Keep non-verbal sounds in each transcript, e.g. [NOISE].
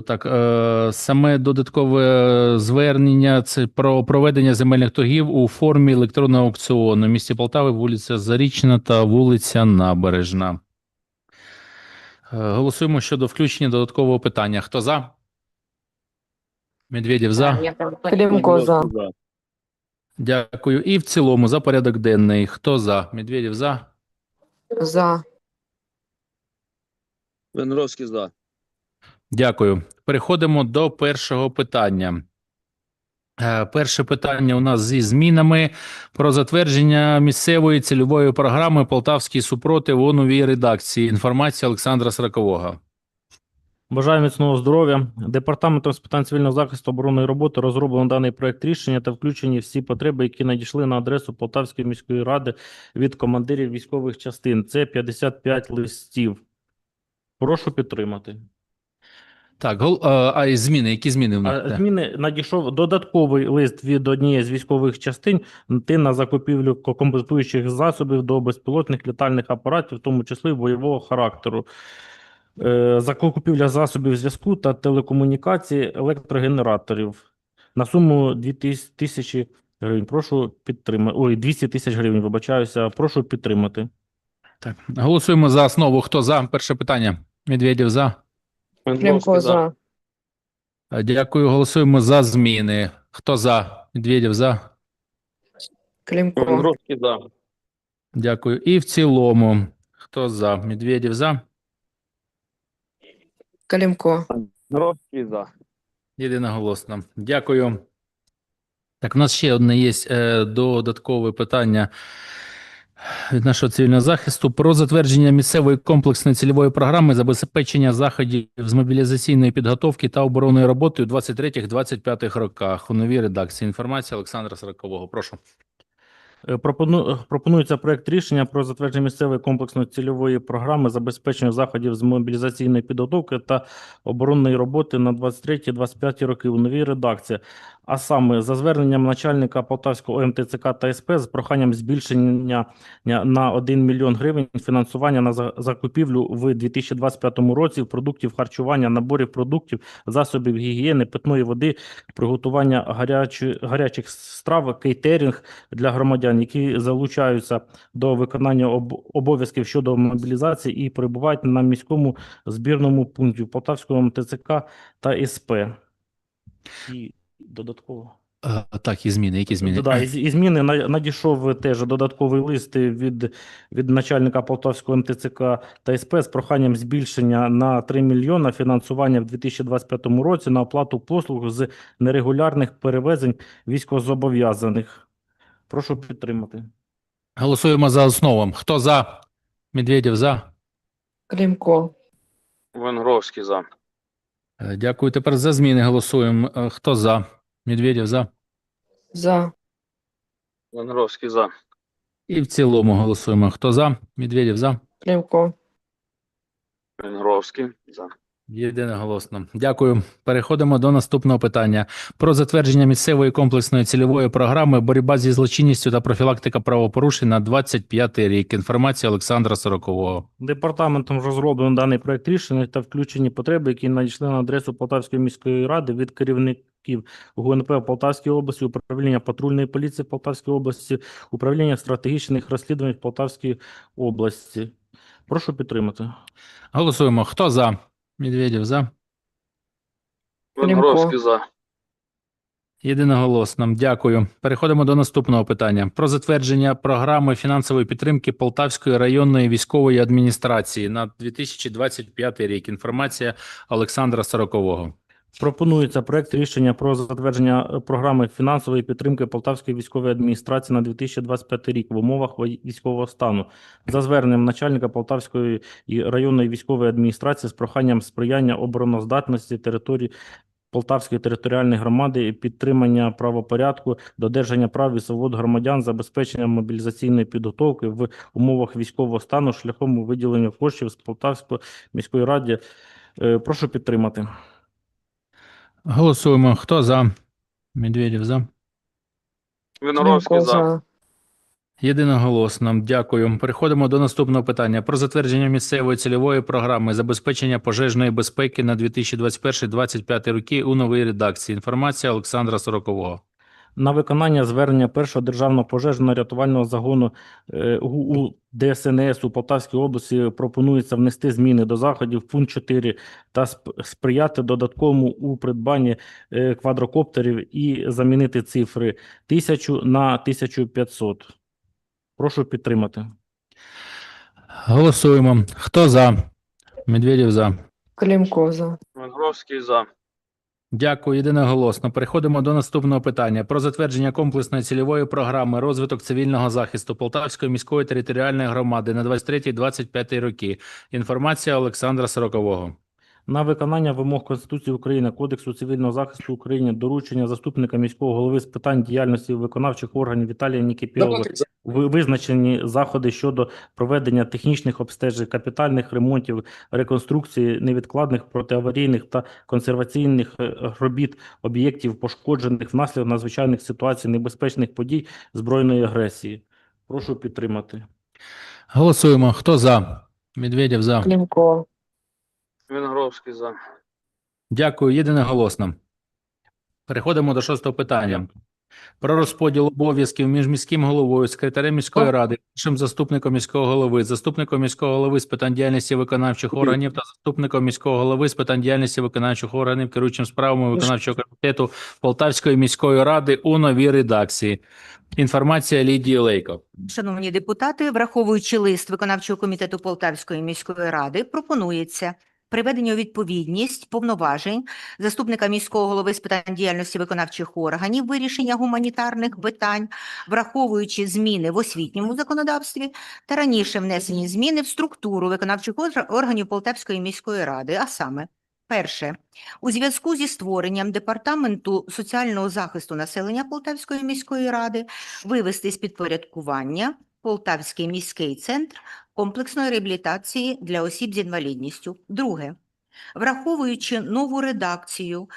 Так, е, саме додаткове звернення це про проведення земельних торгів у формі електронного аукціону в місті Полтави, вулиця Зарічна та вулиця Набережна. Е, Голосуємо щодо включення додаткового питання. Хто за? Медведєв за. Климко за. Дякую. І в цілому за порядок денний. Хто за? Медведєв за. За. Венгровський за. Дякую. Переходимо до першого питання. Е, Перше питання у нас зі змінами про затвердження місцевої цільової програми Полтавський супротив у новій редакції. Інформація Олександра Сракового. Бажаю міцного здоров'я. Департаментом з питань цивільного захисту оборонної роботи розроблено даний проект рішення та включені всі потреби, які надійшли на адресу Полтавської міської ради від командирів військових частин. Це 55 листів. Прошу підтримати. Так, гол, е, а і зміни, які зміни в них? Зміни надійшов додатковий лист від однієї з військових частин ти на закупівлю комплектуючих засобів до безпілотних літальних апаратів, в тому числі бойового характеру. Е, Закупівля засобів зв'язку та телекомунікації електрогенераторів на суму 2000 тисячі гривень. Прошу підтримати. Ой, 200 тисяч гривень, вибачаюся. Прошу підтримати. Так. Голосуємо за основу. Хто за? Перше питання. Медведєв за. Климко за. Е, Дякую. Голосуємо за зміни. Хто за? Медведєв за. Климко. Венгровський за. Дякую. І в цілому. Хто за? Медведєв за. Климко. Венгровський за. Єдиноголосно. Дякую. Так, у нас ще одне є е, додаткове питання від нашого цивільного захисту про затвердження місцевої комплексної цільової програми забезпечення заходів з мобілізаційної підготовки та оборонної роботи у 23-25 роках. У новій редакції. Інформація Олександра Сорокового. Прошу. Е, Пропону... Пропонується проект рішення про затвердження місцевої комплексної цільової програми забезпечення заходів з мобілізаційної підготовки та оборонної роботи на 23-25 роки у новій редакції. А саме за зверненням начальника Полтавського МТЦК та СП з проханням збільшення на 1 мільйон гривень фінансування на за- закупівлю в 2025 році продуктів харчування, наборів продуктів, засобів гігієни, питної води, приготування гарячі... гарячих страв, кейтерінг для громадян, які залучаються до виконання об... обов'язків щодо мобілізації і перебувають на міському збірному пункті Полтавського МТЦК та СП. І додатково. Так, і зміни. Які зміни? Да, і, і зміни надійшов теж додатковий лист від, від начальника Полтавського МТЦК та СП з проханням збільшення на 3 мільйона фінансування в 2025 році на оплату послуг з нерегулярних перевезень військовозобов'язаних. Прошу підтримати. Голосуємо за основу. Хто за? Медведєв за. Климко. Венгровський за. Е, Дякую. Тепер за зміни голосуємо. Е, Хто за? Медведєв за. За. Венгровський за. І в цілому голосуємо. Хто за? Медведєв за. Климко. Венгровський за. Єдиноголосно. Дякую. Переходимо до наступного питання про затвердження місцевої комплексної цільової програми боротьба зі злочинністю та профілактика правопорушень на 25 рік. Інформація Олександра Сорокового. Департаментом розроблено даний проект рішення та включені потреби, які надійшли на адресу Полтавської міської ради від керівників ГУНП в Полтавській області, управління патрульної поліції Полтавської області, управління стратегічних розслідувань в Полтавській області. Прошу підтримати. Голосуємо. Хто за? Медведєв за. Венгровський за. Єдиноголосно. Дякую. Переходимо до наступного питання про затвердження програми фінансової підтримки Полтавської районної військової адміністрації на 2025 рік. Інформація Олександра Сорокового. Пропонується проект рішення про затвердження е, програми фінансової підтримки Полтавської військової адміністрації на 2025 рік в умовах військового стану за зверненням начальника Полтавської районної військової адміністрації з проханням сприяння обороноздатності території Полтавської територіальної громади підтримання правопорядку, додержання прав і свобод громадян, забезпечення мобілізаційної підготовки в умовах військового стану шляхом виділення коштів з Полтавської міської ради. Е, Прошу підтримати. Голосуємо. Хто за? Медведєв за. Виноровський за. Єдиноголосно. Дякую. Переходимо до наступного питання про затвердження місцевої цільової програми забезпечення пожежної безпеки на 2021-2025 роки у новій редакції. Інформація Олександра Сорокового. На виконання звернення першого державного пожежно-рятувального загону е, ГУ ДСНС у Полтавській області пропонується внести зміни до заходів пункт 4 та сприяти додатковому у придбанні е, квадрокоптерів і замінити цифри 1000 на 1500. Прошу підтримати. Голосуємо. Хто за? Медведєв за. Климко за. Венгровський за. Дякую. Єдиноголосно. Переходимо до наступного питання про затвердження комплексної цільової програми розвиток цивільного захисту Полтавської міської територіальної громади на 23-25 роки. Інформація Олександра Сорокового. На виконання вимог Конституції України, Кодексу цивільного захисту України, доручення заступника міського голови з питань діяльності виконавчих органів Віталія Нікіпєрова ви- визначені заходи щодо проведення технічних обстежень, капітальних ремонтів, реконструкції невідкладних протиаварійних та консерваційних е, робіт об'єктів, пошкоджених внаслідок надзвичайних ситуацій, небезпечних подій збройної агресії. Прошу підтримати. Голосуємо. Хто за? Медведєв за. Климко. Венгровський за. Дякую. Єдиноголосно. Переходимо до шостого питання. Про розподіл обов'язків між міським головою, секретарем міської ради, першим заступником міського голови, заступником міського голови з питань діяльності виконавчих органів та заступником міського голови з питань діяльності виконавчих органів, керуючим справами виконавчого комітету Полтавської міської ради у новій редакції. Інформація Лідії Лейко. Шановні депутати, враховуючи лист виконавчого комітету Полтавської міської ради, пропонується приведення у відповідність повноважень заступника міського голови з питань діяльності виконавчих органів, вирішення гуманітарних питань, враховуючи зміни в освітньому законодавстві та раніше внесені зміни в структуру виконавчих ор- органів Полтавської міської ради, а саме Перше, у зв'язку зі створенням департаменту соціального захисту населення Полтавської міської ради вивести з підпорядкування Полтавський міський центр комплексної реабілітації для осіб з інвалідністю. Друге, враховуючи нову редакцію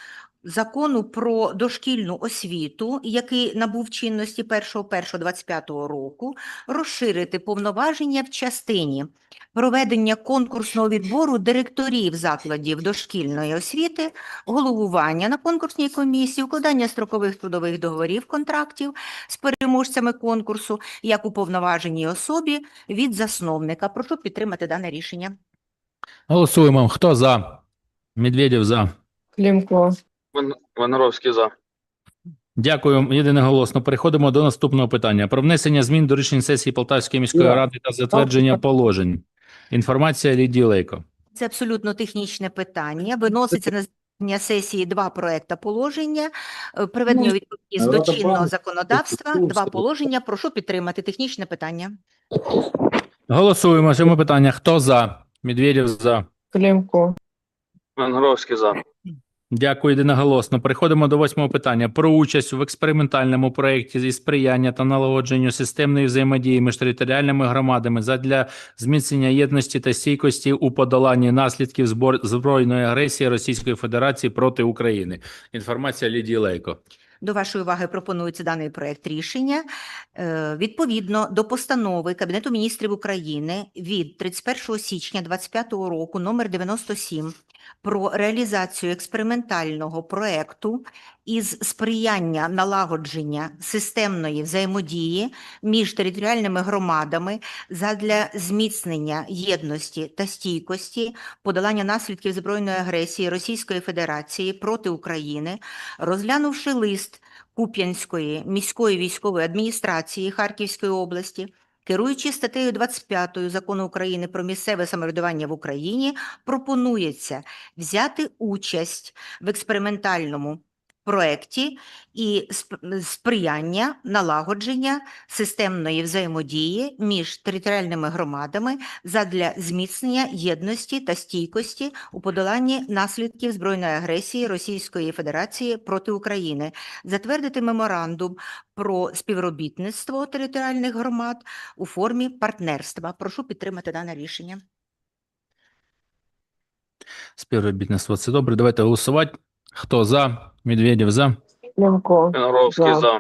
закону про дошкільну освіту, який набув чинності 1.1.25 року, розширити повноваження в частині проведення конкурсного відбору директорів закладів дошкільної освіти, головування на конкурсній комісії, укладання строкових трудових договорів контрактів з переможцями конкурсу як уповноваженій особі від засновника. Прошу підтримати дане рішення. Голосуємо. Хто за? Медведєв за. Климко. Вен... Венгровський за. Дякую. Єдиноголосно. Переходимо до наступного питання про внесення змін до рішень сесії Полтавської міської ради та затвердження положень. Інформація Лідії Лейко. Це абсолютно технічне питання. Виноситься на засідання сесії два проекта положення, е, приведення у відповідність до чинного законодавства. Два положення. Прошу підтримати технічне питання. Голосуємо. Сьоме питання. Хто за? Медведєв за. Климко. Венгровський за. Дякую єдиноголосно. Переходимо до восьмого питання про участь в експериментальному проєкті зі сприяння та налагодженню системної взаємодії між територіальними громадами задля зміцнення єдності та стійкості у подоланні наслідків збор... збройної агресії Російської Федерації проти України. Інформація Лідії Лейко. До вашої уваги пропонується даний проект рішення. Е, Відповідно до постанови Кабінету міністрів України від 31 січня 2025 року номер 97 про реалізацію експериментального проекту із сприяння налагодження системної взаємодії між територіальними громадами задля зміцнення єдності та стійкості, подолання наслідків збройної агресії Російської Федерації проти України, розглянувши лист Куп'янської міської військової адміністрації Харківської області, керуючи статтею 25 Закону України про місцеве самоврядування в Україні, пропонується взяти участь в експериментальному проекті і сприяння налагодження системної взаємодії між територіальними громадами задля зміцнення єдності та стійкості у подоланні наслідків збройної агресії Російської Федерації проти України, затвердити меморандум про співробітництво територіальних громад у формі партнерства. Прошу підтримати дане рішення. Співробітництво. Це добре. Давайте голосувати. Хто за? Медведєв за. Климко. Венгровський За. за.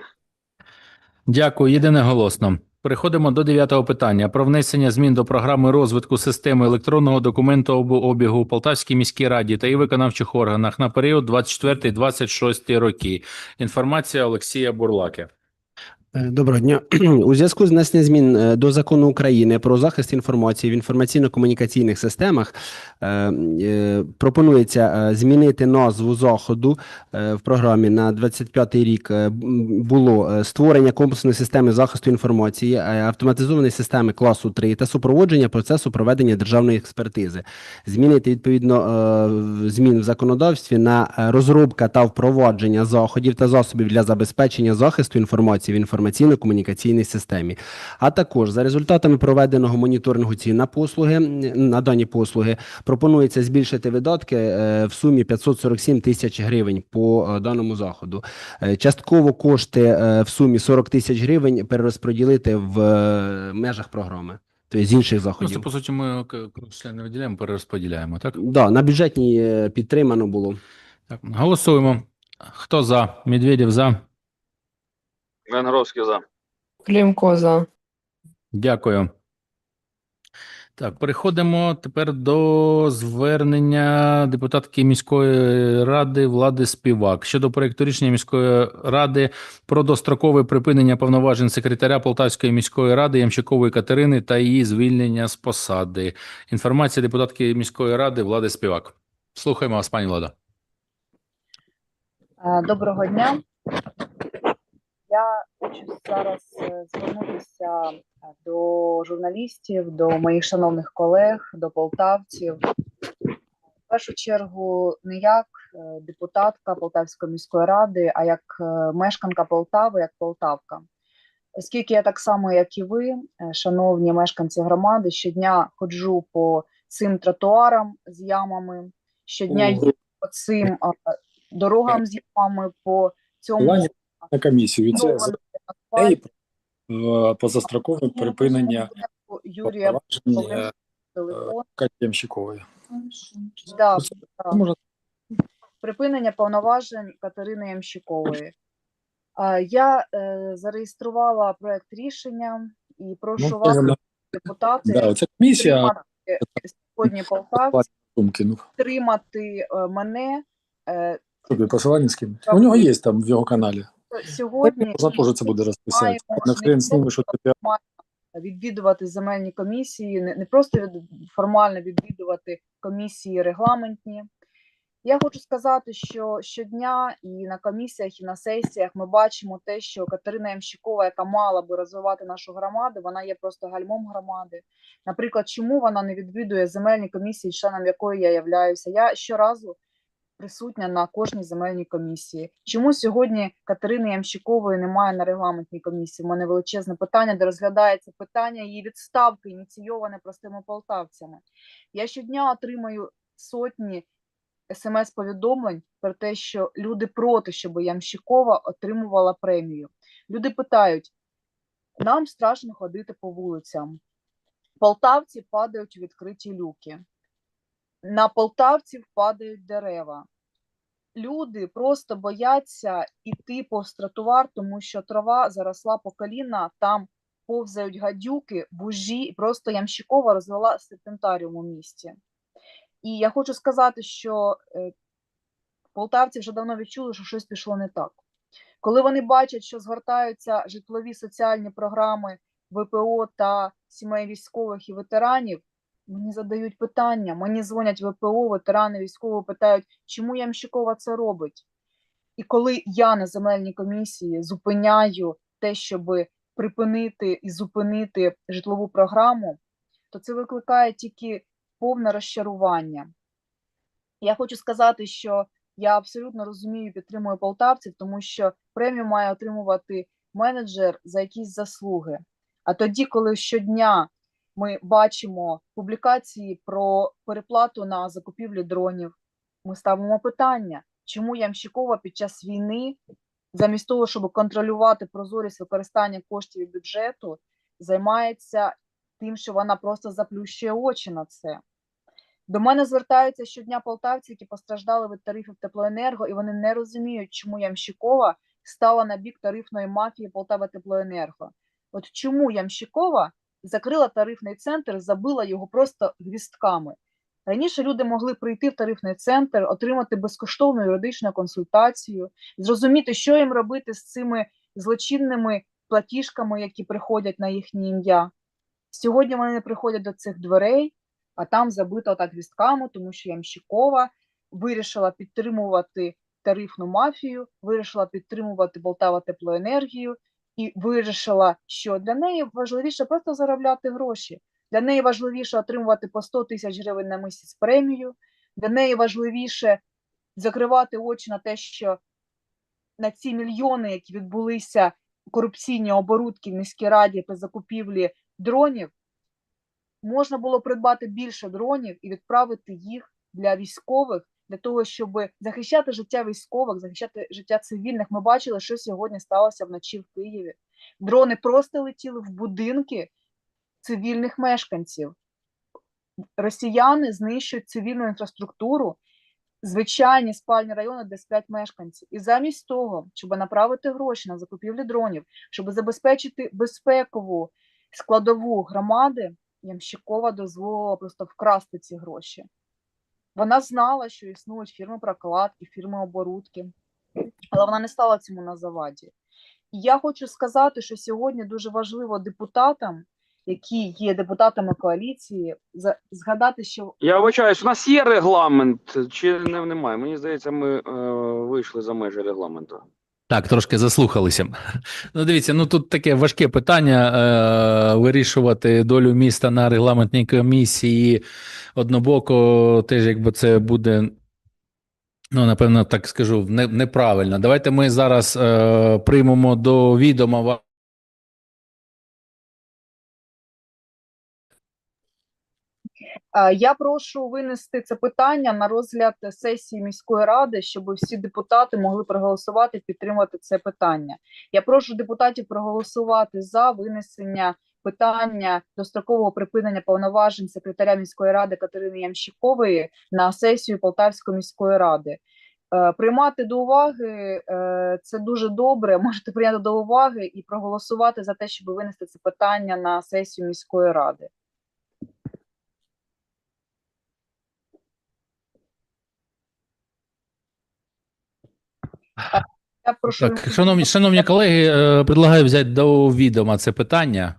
Дякую. Єдиноголосно. Переходимо до дев'ятого питання про внесення змін до програми розвитку системи електронного документообігу у Полтавській міській раді та її виконавчих органах на період 24-26 роки. Інформація Олексія Бурлаки. Е, Доброго дня. [CLEARS THROAT] У зв'язку з внесенням змін е, до закону України про захист інформації в інформаційно-комунікаційних системах е, пропонується змінити назву заходу в програмі на 25 рік. Було створення комплексної системи захисту інформації, автоматизованої системи класу 3 та супроводження процесу проведення державної експертизи. Змінити відповідно змін в законодавстві на розробка та впровадження заходів та засобів для забезпечення захисту інформації в інформаційно-комунікаційній системі. А також за результатами проведеного моніторингу цін на послуги на дані послуги пропонується збільшити видатки е, в сумі 547 тисяч гривень по е, даному заходу. Е, Частково кошти в сумі 40 тисяч гривень перерозподілити в межах програми, тобто з інших Просто, заходів. по суті, ми не виділяємо, перерозподіляємо, так? Да, на бюджетній підтримано було. Так, голосуємо. Хто за? Медведєв за. Венгровський за. Климко за. Дякую. Так, переходимо тепер до звернення депутатки міської ради Влади Співак щодо проєкту рішення міської ради про дострокове припинення повноважень секретаря Полтавської міської ради Ямщикової Катерини та її звільнення з посади. Інформація депутатки міської ради Влади Співак. Слухаємо вас, пані Влада. Е, Доброго дня. Я хочу зараз е, звернутися е, до журналістів, до моїх шановних колег, до полтавців. В першу чергу не як е, депутатка Полтавської міської ради, а як мешканка Полтави, як полтавка. Оскільки я так само, як і ви, шановні мешканці громади, щодня ходжу по цим тротуарам з ямами, щодня їду по цим дорогам з ямами, по цьому на комісію. І це Ну, за неї е, позастрокове припинення Юрія повноважень е. Каті Ямщикової. Да, да. Можна Припинення повноважень Катерини Ямщикової. Я е, зареєструвала проект рішення і прошу ну, вас, вона- депутати, да, оця комісія сьогодні Полтавці. Ну підтримати е, мене тобі посилання скинуть. У нього є там в його каналі. Сьогодні. Можна теж це буде розписати. На хрен з ними, що тобі відвідувати земельні комісії, не, не просто від, формально відвідувати комісії регламентні. Я хочу сказати, що щодня і на комісіях, і на сесіях ми бачимо те, що Катерина Ямщикова, яка мала би розвивати нашу громаду, вона є просто гальмом громади. Наприклад, чому вона не відвідує земельні комісії, членом якої я являюся? Я щоразу присутня на кожній земельній комісії. Чому сьогодні Катерини Ямщикової немає на регламентній комісії? У мене величезне питання, де розглядається питання її відставки, ініційоване простими полтавцями. Я щодня отримую сотні смс-повідомлень про те, що люди проти, щоб Ямщикова отримувала премію. Люди питають: нам страшно ходити по вулицям. Полтавці падають у відкриті люки. На полтавців падають дерева. Люди просто бояться йти повз тротуар, тому що трава заросла по коліна, там повзають гадюки, бужі, і просто Ямщикова розвела серпентаріум у місті. І я хочу сказати, що е, полтавці вже давно відчули, що щось пішло не так. Коли вони бачать, що згортаються житлові соціальні програми ВПО та сімей військових і ветеранів, мені задають питання, мені дзвонять ВПО, ветерани військові питають, чому Ямщикова це робить. І коли я на земельній комісії зупиняю те, щоб припинити і зупинити житлову програму, то це викликає тільки повне розчарування. Я хочу сказати, що я абсолютно розумію і підтримую полтавців, тому що премію має отримувати менеджер за якісь заслуги. А тоді, коли щодня ми бачимо публікації про переплату на закупівлі дронів, ми ставимо питання, чому Ямщикова під час війни, замість того, щоб контролювати прозорість використання коштів і бюджету, займається тим, що вона просто заплющує очі на це. До мене звертаються щодня полтавці, які постраждали від тарифів теплоенерго, і вони не розуміють, чому Ямщикова стала на бік тарифної мафії Полтава Теплоенерго. От чому Ямщикова закрила тарифний центр, забила його просто гвістками. Раніше люди могли прийти в тарифний центр, отримати безкоштовну юридичну консультацію, зрозуміти, що їм робити з цими злочинними платіжками, які приходять на їхнє ім'я. Сьогодні вони не приходять до цих дверей, а там забито так гвістками, тому що Ямщикова вирішила підтримувати тарифну мафію, вирішила підтримувати Полтава теплоенергію і вирішила, що для неї важливіше просто заробляти гроші. Для неї важливіше отримувати по 100 тисяч гривень на місяць премію. Для неї важливіше закривати очі на те, що на ці мільйони, які відбулися корупційні оборудки в міській раді при закупівлі дронів, можна було придбати більше дронів і відправити їх для військових, для того, щоб захищати життя військових, захищати життя цивільних. Ми бачили, що сьогодні сталося вночі в Києві. Дрони просто летіли в будинки цивільних мешканців. Росіяни знищують цивільну інфраструктуру, звичайні спальні райони, де сплять мешканці. І замість того, щоб направити гроші на закупівлю дронів, щоб забезпечити безпекову складову громади, Ямщикова дозволила просто вкрасти ці гроші. Вона знала, що існують фірми прокладки, фірми оборудки, але вона не стала цьому на заваді. І я хочу сказати, що сьогодні дуже важливо депутатам, які є депутатами коаліції, згадати, що Я вибачаюсь, у нас є регламент чи не, немає? Мені здається, ми е, вийшли за межі регламенту. Так, трошки заслухалися. Ну, дивіться, ну тут таке важке питання е, вирішувати долю міста на регламентній комісії. Однобоко, теж якби це буде, ну, напевно, так скажу, не, неправильно. Давайте ми зараз е, приймемо до відома ва- Е, Я прошу винести це питання на розгляд сесії міської ради, щоб всі депутати могли проголосувати, підтримати це питання. Я прошу депутатів проголосувати за винесення питання дострокового припинення повноважень секретаря міської ради Катерини Ямщикової на сесію Полтавської міської ради. Е, Приймати до уваги е, це дуже добре. [LAUGHS] Можете прийняти до уваги і проголосувати за те, щоб винести це питання на сесію міської ради. Я прошу Так, шановні, шановні колеги, е, предлагаю взяти до відома це питання.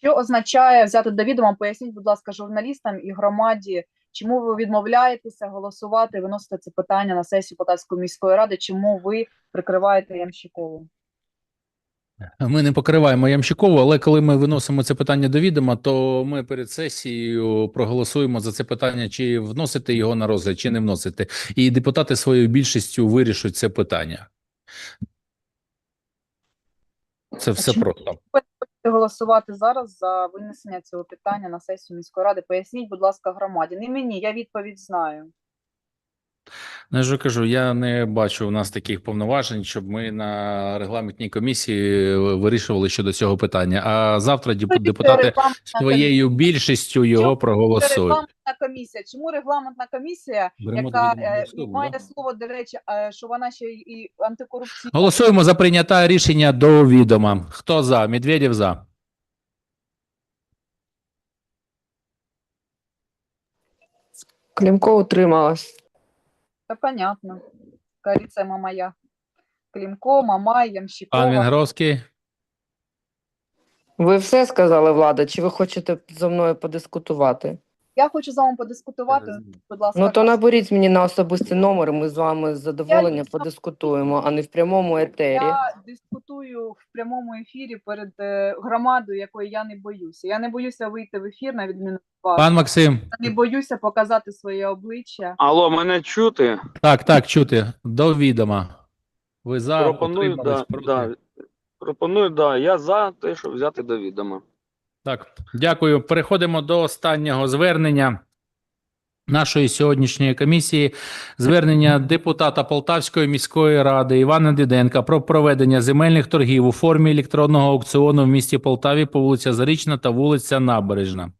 Що означає взяти до відома? Поясніть, будь ласка, журналістам і громаді, чому ви відмовляєтеся голосувати виносити це питання на сесію Полтавської міської ради? Чому ви прикриваєте Ямщикову? Ми не покриваємо Ямщикову, але коли ми виносимо це питання до відома, то ми перед сесією проголосуємо за це питання, чи вносити його на розгляд, чи не вносити. І депутати своєю більшістю вирішать це питання. Це все чому? просто. Будете голосувати зараз за винесення цього питання на сесію міської ради. Поясніть, будь ласка, громаді. Не мені, я відповідь знаю. Ну, Я ж кажу, я не бачу у нас таких повноважень, щоб ми на регламентній комісії вирішували щодо цього питання. А завтра депутати своєю більшістю його Чому проголосують. регламентна комісія. Чому регламентна комісія, Беремо яка е, має да? слово, до речі, е, що вона ще і антикорупційна? Голосуємо за прийняття рішення до відома. Хто за? Медведєв за. Клімко утрималась. Та понятно. Коаліція Мамая. Клімко, Мамай, Ямщикова. Пан Венгровський. Ви все сказали, влада, чи ви хочете зо мною подискутувати? Я хочу з вами подискутувати. Будь ласка, Ну то наберіть мені на особистий номер, ми з вами з задоволенням подискутуємо, а не в прямому етері. я дискутую в прямому ефірі перед е, громадою, якої я не боюся. Я не боюся вийти в ефір на відміну. Пан Максим. Я не боюся показати своє обличчя. Алло, мене чути? Так, так, чути. До відома. Ви за Пропоную, да, да. Пропоную, да. Я за те, щоб взяти до відома. Так, дякую. Переходимо до останнього звернення нашої сьогоднішньої комісії. Звернення депутата Полтавської міської ради Івана Діденка про проведення земельних торгів у формі електронного аукціону в місті Полтаві по вулиця Зарічна та вулиця Набережна.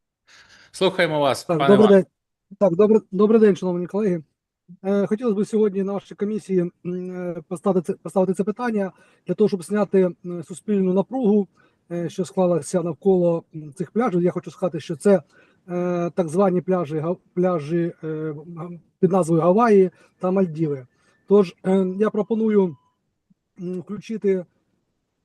Слухаємо вас, Так, пане добрий Іван. день. Так, добрий, добрий день, шановні колеги. Е, хотілося б сьогодні на вашій комісії е, поставити це, поставити це питання для того, щоб зняти суспільну напругу що склалася навколо цих пляжів. Я хочу сказати, що це е, так звані пляжі, пляжі е, під назвою Гаваї та Мальдіви. Тож е, я пропоную включити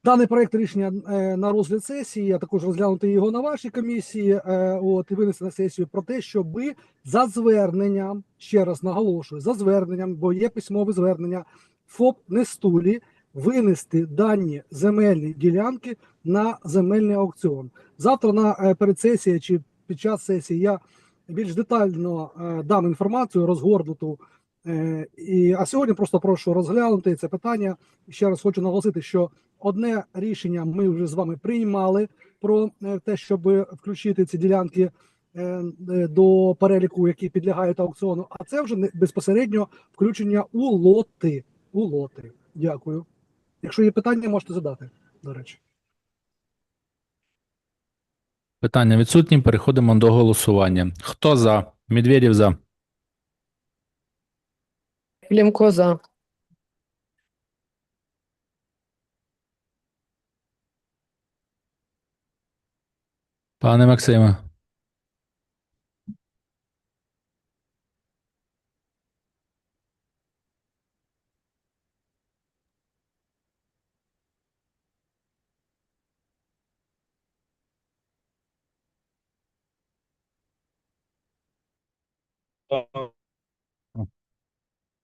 даний проект рішення е, на розгляд сесії, а також розглянути його на вашій комісії. е, От і винести на сесію про те, щоби за зверненням, ще раз наголошую, за зверненням, бо є письмове звернення ФОП Нестулі винести дані земельні ділянки на земельний аукціон. Завтра на е, перед сесією чи під час сесії я більш детально е, дам інформацію розгорнуту. Е, і, а сьогодні просто прошу розглянути це питання. Ще раз хочу наголосити, що одне рішення ми вже з вами приймали про те, щоб включити ці ділянки до переліку, які підлягають аукціону. А це вже безпосередньо включення у лоти. У лоти. Дякую. Якщо є питання, можете задати. До речі. Питання відсутні. Переходимо до голосування. Хто за? Медведєв за. Клімко за. Пане Максиме.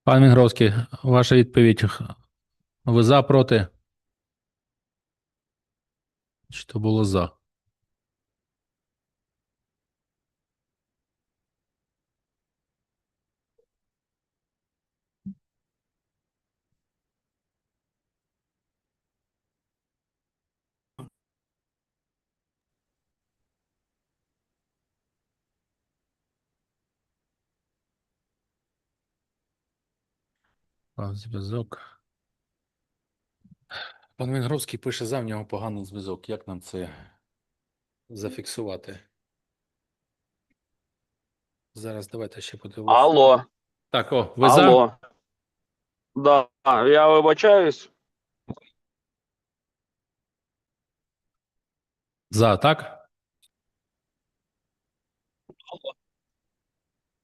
Пан Мінгровський, ваша відповідь. Ви за, проти? То було за? Зв'язок. Пан Венгровський пише за, в нього поганий зв'язок. Як нам це зафіксувати? Зараз давайте ще подивимося. Алло, Так, о, ви за? алло. Да, я вибачаюсь. За, так?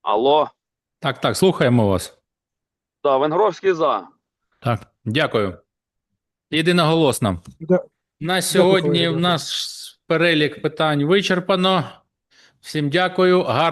Алло. Так, так, слухаємо вас. Да, Венгровський за. Так, дякую. Єдиноголосно. Да. На сьогодні в нас перелік питань вичерпано. Всім дякую. Гарного.